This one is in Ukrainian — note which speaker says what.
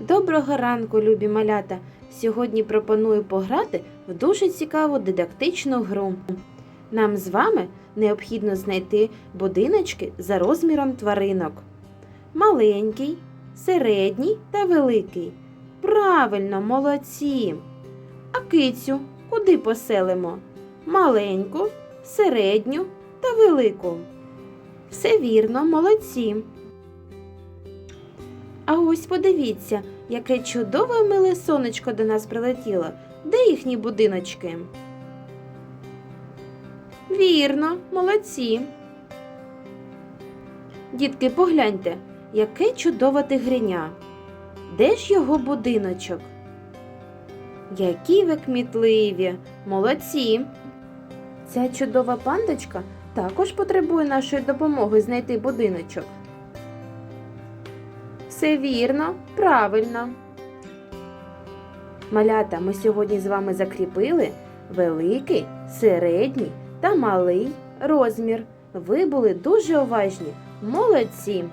Speaker 1: Доброго ранку, любі малята! Сьогодні пропоную пограти в дуже цікаву дидактичну гру. Нам з вами необхідно знайти будиночки за розміром тваринок. Маленький, середній та великий. Правильно, молодці. А кицю куди поселимо? Маленьку, середню та велику. Все вірно, молодці. А ось подивіться, яке чудове миле сонечко до нас прилетіло. Де їхні будиночки? Вірно, молодці. Дітки, погляньте, яке чудове тигриня. Де ж його будиночок? Які ви кмітливі, молодці. Ця чудова пандочка також потребує нашої допомоги знайти будиночок. Все вірно, правильно. Малята, ми сьогодні з вами закріпили великий, середній та малий розмір. Ви були дуже уважні. Молодці!